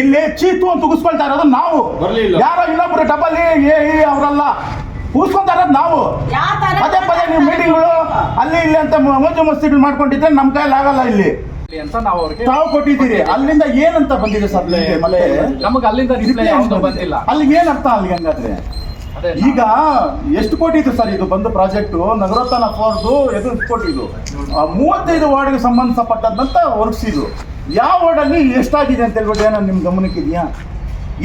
ಇಲ್ಲಿ ಚೀತು ಅಂತ ಉಗಿಸ್ಕೊಳ್ತಾ ಇರೋದು ನಾವು. ಬರ್ಲಿಲ್ಲ. ಯಾರೋ ಇನ್ನೊಬ್ರು ಡಬಲ್ ಏ ಏ ಅವರೆಲ್ಲ ಉಗಿಸ್ಕೊಳ್ತಾ ಇರೋದು ನಾವು. ಪದೇ ಪದೇ ನೀವು ಮೀಟಿಂಗ್ಗಳು ಅಲ್ಲಿ ಇಲ್ಲಿ ಅಂತ ಮೋಜು ಮಸ್ತಿಗಳು ಮಾಡ್ಕೊಂಡಿದ್ರೆ ನಮ್ ಕೈಯಲ್ಲಿ ಆಗಲ್ಲ ಇಲ್ಲಿ. ಅಂತ ನಾವು ಅವ್ರಿಗೆ ತಾವು ಕೊಟ್ಟಿದ್ದೀರಿ. ಅಲ್ಲಿಂದ ಏನಂತ ಬಂದಿದೆ ಸರ್ ಮಲೆ ಮತ್ತೆ? ನಮಗೆ ಅಲ್ಲಿಂದ ರಿಪ್ಲೈ ಯಾವ್ದು ಬಂದಿಲ್ಲ? ಅಲ್ಲಿಗೆ ಏನರ್ಥ ಅರ್ಥ ಅಲ್ಲಿಗೆ ಹಂಗಾದ್ರೆ? ಅದೇ ಈಗ ಎಷ್ಟು ಕೋಟಿ ಇದು ಸರ್ ಇದು ಬಂದು ಪ್ರಾಜೆಕ್ಟ್ ನಗರೋತ್ಥಾನ ಫೋರ್ದು ಎದುರು ಎಷ್ಟು ಕೋಟಿ ಇದು? ಮೂವತ್ತೈದು ವಾರ್ಡ್ಗೆ ಸಂಬಂಧಪಟ್ಟದಂತ ವರ್ಕ್ಸ್ ಇದು. ಯಾವ ವಾರ್ಡಲ್ಲಿ ಎಷ್ಟಾಗಿದೆ ಅಂತ ಹೇಳ್ಬಿಟ್ಟು ಏನೋ ನಿಮ್ಮ ಗಮನಕ್ಕಿದೆಯಾ?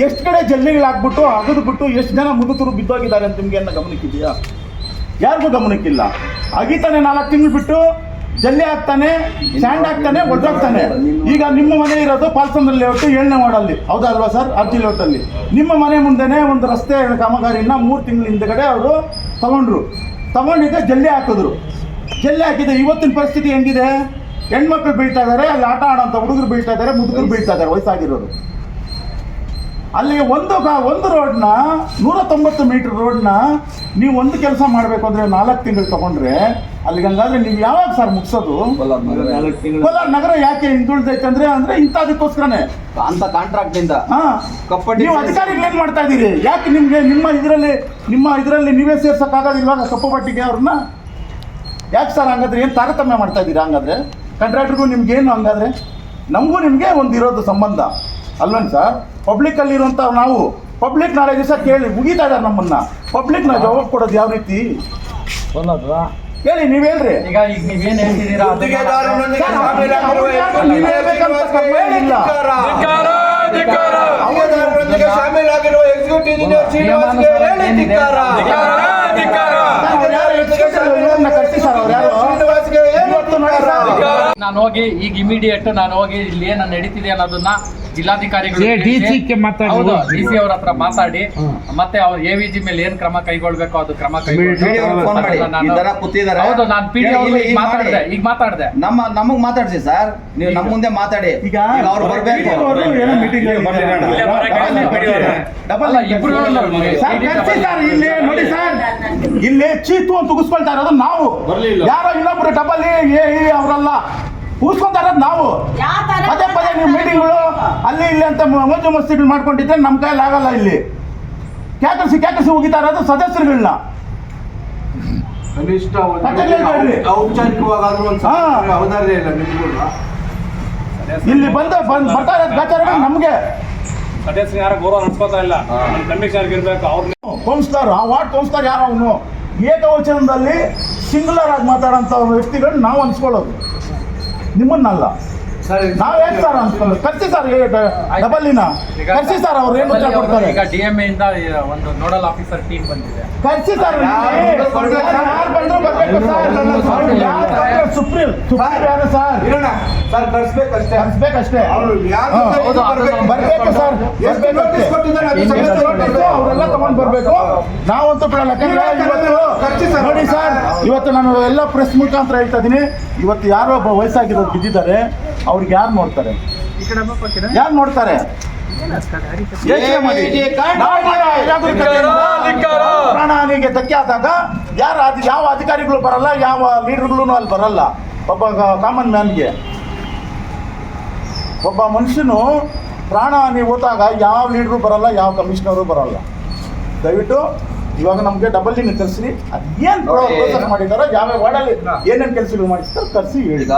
ಎಷ್ಟು ಕಡೆ ಜಲ್ಲಿಗಳಾಗ್ಬಿಟ್ಟು ಅಗದ್ಬಿಟ್ಟು ಎಷ್ಟು ಜನ ಮುದುಕರು ಬಿದ್ದೋಗಿದ್ದಾರೆ ಅಂತ ನಿಮ್ಗೆ ಏನೋ ಗಮನಕ್ಕಿದೆಯಾ? ಯಾರಿಗೂ ಗಮನಕ್ಕಿಲ್ಲ. ಅಗಿತಾನೆ ನಾಲ್ಕು ತಿಂಗಳು ಬಿಟ್ಟು ಜಲ್ಲಿ ಹಾಕ್ತಾನೆ ಸ್ಯಾಂಡ್ ಹಾಕ್ತಾನೆ ಒಡ್ಡಾಗ್ತಾನೆ ಈಗ ನಿಮ್ಮ ಮನೆ ಇರೋದು ಪಾಲ್ಸಂದ್ರ ಲೇಔಟ್ ಏಳನೇ ವಾರ್ಡಲ್ಲಿ ಹೌದಾ ಅಲ್ವಾ ಸರ್ ಅರ್ಜಿ ಲೇಔಟಲ್ಲಿ ನಿಮ್ಮ ಮನೆ ಮುಂದೆನೆ ಒಂದು ರಸ್ತೆ ಕಾಮಗಾರಿಯನ್ನ ಮೂರು ತಿಂಗಳ ಹಿಂದೆಗಡೆ ಅವರು ತಗೊಂಡ್ರು. ತಗೊಂಡಿದ್ದೆ ಜಲ್ಲಿ ಹಾಕಿದ್ರು. ಜಲ್ಲಿ ಹಾಕಿದೆ ಇವತ್ತಿನ ಪರಿಸ್ಥಿತಿ ಹೆಂಗಿದೆ? ಹೆಣ್ಮಕ್ಳು ಬೀಳ್ತಾ ಇದ್ದಾರೆ ಅಲ್ಲಿ ಆಟ ಆಡೋಂಥ ಹುಡುಗರು ಬೀಳ್ತಾ ಇದ್ದಾರೆ ಮುದುಕರು ಬೀಳ್ತಾ ಇದ್ದಾರೆ ವಯಸ್ಸಾಗಿರೋರು. ಅಲ್ಲಿ ಒಂದು ಗ- ಒಂದು ರೋಡ್ನ ನೂರ ತೊಂಬತ್ತು ಮೀಟರ್ ರೋಡ್ನ ನೀವು ಒಂದು ಕೆಲಸ ಮಾಡಬೇಕು ಅಂದ್ರೆ ನಾಲ್ಕು ತಿಂಗಳು ತಗೊಂಡ್ರೆ ಅಲ್ಲಿಗೆ ಹಂಗಾದ್ರೆ ನೀವು ಯಾವಾಗ ಸರ್ ಮುಗಿಸೋದು? ಕೋಲಾರ ನಗರ ಯಾಕೆ? ಹಿಂದುಳಿದೈತೆ ಅಂದ್ರೆ ಅಂದ್ರೆ ಇಂಥದಕ್ಕೋಸ್ಕರನೇ. ಅಂತ ಕಾಂಟ್ರಾಕ್ಟ್ ಇಂದ ಹಾ. ಕಪ್ಪಟ್ಟಿ ನೀವು ಅಧಿಕಾರಿಗಳು ಏನ್ ಮಾಡ್ತಾ ಇದ್ದೀರಿ? ಯಾಕೆ ನಿಮ್ಗೆ ನಿಮ್ಮ ಇದರಲ್ಲಿ ನಿಮ್ಮ ಇದರಲ್ಲಿ ನೀವೇ ಸೇರ್ಸಕ್ಕಾಗೋದಿಲ್ವಾ ಕಪ್ಪು ಪಟ್ಟಿಗೆ ಅವ್ರನ್ನ? ಯಾಕೆ ಸರ್ ಹಂಗಾದ್ರೆ ಏನು ತಾರತಮ್ಯ ಮಾಡ್ತಾ ಇದ್ದೀರಾ ಹಂಗಾದ್ರೆ? ಕಾಂಟ್ರಾಕ್ಟ್ರಿಗೂ ನಿಮ್ಗೆ ಏನು ಹಂಗಾದ್ರೆ? ನಮಗೂ ನಿಮಗೆ ಒಂದು ಇರೋದು ಸಂಬಂಧ. ಅಲ್ವೇನು ಸರ್? ಪಬ್ಲಿಕ್ಕಲ್ಲಿರುವಂಥ ನಾವು ಪಬ್ಲಿಕ್ ನಾಳೆ ದಿವಸ ಕೇಳಿ ಮುಗಿತಾ ಇದ್ದಾರೆ ನಮ್ಮನ್ನ. ಪಬ್ಲಿಕ್ ನಾವು ಜವಾಬ್ ಕೊಡೋದು ಯಾವ ರೀತಿ? ಹೇಳಿ ನೀವು ಹೇಳ್ರಿ. ಈಗ ನೀವೇನ್ ಹೇಳ್ತಿದ್ದೀರಾ? ಶಾಮೀಲಾಗಿರುವ ಎಕ್ಸಿಕ್ಯೂಟಿವ್ ಇಂಜಿನಿಯರ್ ಶ್ರೀನಿವಾಸ್ಗೆ ಹೇಳಿ ಧಿಕ್ಕಾರ ಸರ್, ಅವ್ರು ಯಾರು executive ಇವ್ರನ್ನ ಕರ್ಸಿ ಸರ್ ಅವ್ರು ಯಾರು ಶ್ರೀನಿವಾಸ್ಗೆ ಹೇಳಿ ಇವತ್ತು ನೋಡಿ ಸರ್, ನಾನು ಹೋಗಿ ಈಗ ಇಮಿಡಿಯೇಟ್ ನಾನು ಹೋಗಿ ಇಲ್ಲಿ ಏನು ನಡೀತಿದೆ ಅನ್ನೋದನ್ನ ಜಿಲ್ಲಾಧಿಕಾರಿಗಳು ಏ, ತಿಳಿಸಿ, DC ಗೆ ಮಾತಾಡಿ ಹೌದು ಹೋಗಿ. ಡಿ ಸಿ ಅವ್ರ ಹತ್ರ ಮಾತಾಡಿ ಮತ್ತೆ ಅವ್ರ ಎ ವಿ ಜಿ ಮೇಲೆ ಏನ್ ಕ್ರಮ ಕೈಗೊಳ್ಬೇಕು ಅದು ಕ್ರಮ. ಹೌದು ನಾನು ಪಿ ಡಿ ಈಗ ಮಾತಾಡಿದೆ ಈಗ ಮಾತಾಡಿದೆ ನಮ್ಮ ನಮಗ್ ಮಾತಾಡ್ಸಿ ಸರ್ ನೀವು ನಮ್ಮ ಮುಂದೆ ಮಾತಾಡಿ ಈಗ ಅವ್ರು ಬರ್ಬೇಕು ಅವರು ಏನೋ meeting ಅಲ್ಲಿ ಡಬಲ್ ಇಬ್ರು ಸರ್, ಸರ್, ಇಲ್ಲಿ ನೋಡಿ ಸರ್ ಇಲ್ಲಿ ಚೀತು ಅಂತ ಉಗಿಸ್ಕೊಳ್ತಾ ಇರೋದು ನಾವು ಬರ್ಲಿಲ್ಲ. ಯಾರೋ ಇನ್ನೊಬ್ರು ಡಬಲ್ ಏ ಅವರೆಲ್ಲ ಇರೋದು ನಾವು. ಪದೇ ಪದೇ ನೀವು ಮೀಟಿಂಗ್ಗಳು ಅಲ್ಲಿ ಇಲ್ಲಿ ಅಂತ ಮೋಜು ಮಸ್ತಿಗಳು ಮಾಡ್ಕೊಂಡಿದ್ರೆ ನಮ್ಮ ಕೈಯಲ್ಲಿ ಆಗಲ್ಲ ಇಲ್ಲಿ. ಕ್ಯಾಕರಿಸಿ ಕ್ಯಾಕರಿಸಿ ಉಗಿತಾ ಅದು ಸದಸ್ಯರುಗಳನ್ನ ಕನಿಷ್ಠ. ಔಪಚಾರಿಕವಾಗಾದ್ರೂ ಒಂದು. ಇಲ್ಲ ಬಂದ ಬಂದ್ ಬರ್ತಾ ಇರೋದು ಗಾಚಾರಗಳು ನಮಗೆ. ಸದಸ್ಯರು ಯಾರು ಗೌರವ ಇಲ್ಲ. ಕಮಿಷನರ್ಗೆ ಇರಬೇಕು ಕೌನ್ಸಿಲರ್ ಆ ವಾರ್ಡ್ ಕೌನ್ಸಿಲರ್ ಯಾರೋ ಅವನು? ಏಕವಚನದಲ್ಲಿ ಸಿಂಗುಲರ್ ಆಗಿ ಮಾತಾಡೋಂಥ ವ್ಯಕ್ತಿಗಳನ್ನ ನಾವು ಅನ್ಸ್ಕೊಳ್ಳೋದು ನಿಮ್ಮನ್ನಲ್ಲ. ಸರ್ ನಾವ್ ಯಾಕೆ ಸರ್ ಕರ್ಸಿ ಸರ್ ಡಬಲ್ಲಿನ ಕರ್ಸಿ ಸರ್ ಅವ್ರು ಏನು ಉತ್ತರ ಕೊಡ್ತಾರೆ? ಈಗ ಡಿ ಇಂದ ಒಂದು ನೋಡಲ್ ಆಫೀಸರ್ ಟೀಮ್ ಬಂದಿದೆ. ಕರ್ಸಿ ಸರ್ ಯಾರು ಬಂದ್ರು ಬರ್ಬೇಕು ಸರ್ ಸುಪ್ರೀಂ ಸುಪ್ರೀಂ ಯಾರು ಸರ್ ಇರೋಣ. ಸರ್ ಕರ್ಸ್ಬೇಕಷ್ಟೇ. ಕರ್ಸ್ಬೇಕಷ್ಟೇ. ಅವ್ರು ಯಾರು ಹಾ, ಹೌದು, ಬರ್ಬೇಕು. ಬರ್ಬೇಕು ಸರ್ ಎಷ್ಟು ನೋಟಿಸ್ ಕೊಟ್ಟಿದ್ದಾರೆ ಅದು ಎಷ್ಟು ಅವರೆಲ್ಲ ತಗೊಂಡ್ ಬರ್ಬೇಕು. ನಾವಂತೂ ಬಿಡಲ್ಲ. ನೋಡಿ ಸರ್ ಇವತ್ತು ನಾನು ಎಲ್ಲ ಪ್ರೆಸ್ ಮುಖಾಂತರ ಹೇಳ್ತಾ ಇದೀನಿ ಇವತ್ತು ಯಾರೋ ಒಬ್ಬ ವಯಸ್ಸಾಗಿರೋರು ಬಿದ್ದಿದ್ದಾರೆ. ಅವ್ರಿಗೆ ಯಾರು ನೋಡ್ತಾರೆ? ಯಾರು ನೋಡ್ತಾರೆ? ಪ್ರಾಣಹಾನಿಗೆ ಧಕ್ಕೆ ಆದಾಗ ಯಾರು ಅದು ಯಾವ ಅಧಿಕಾರಿಗಳು ಬರಲ್ಲ ಯಾವ ಲೀಡರ್ಗಳು ಅಲ್ಲಿ ಬರಲ್ಲ. ಒಬ್ಬ ಕಾಮನ್ ಮ್ಯಾನ್ಗೆ ಒಬ್ಬ ಮನುಷ್ಯನು ಪ್ರಾಣಹಾನಿ ಹೋದಾಗ ಯಾವ ಲೀಡ್ರು ಬರಲ್ಲ ಯಾವ ಕಮಿಷನರು ಬರಲ್ಲ. ದಯವಿಟ್ಟು ಇವಾಗ ನಮಗೆ ಡಬಲ್ ಇನ್ ಕರ್ಸಿ ಅದೇನು ಮಾಡಿದಾರೋ ಯಾವ ವಾರ್ಡಲ್ಲಿ ಏನೇನು ಕೆಲಸಗಳು ಮಾಡಿಸ್ತಾರೆ ಕರ್ಸಿ ಹೇಳಿದ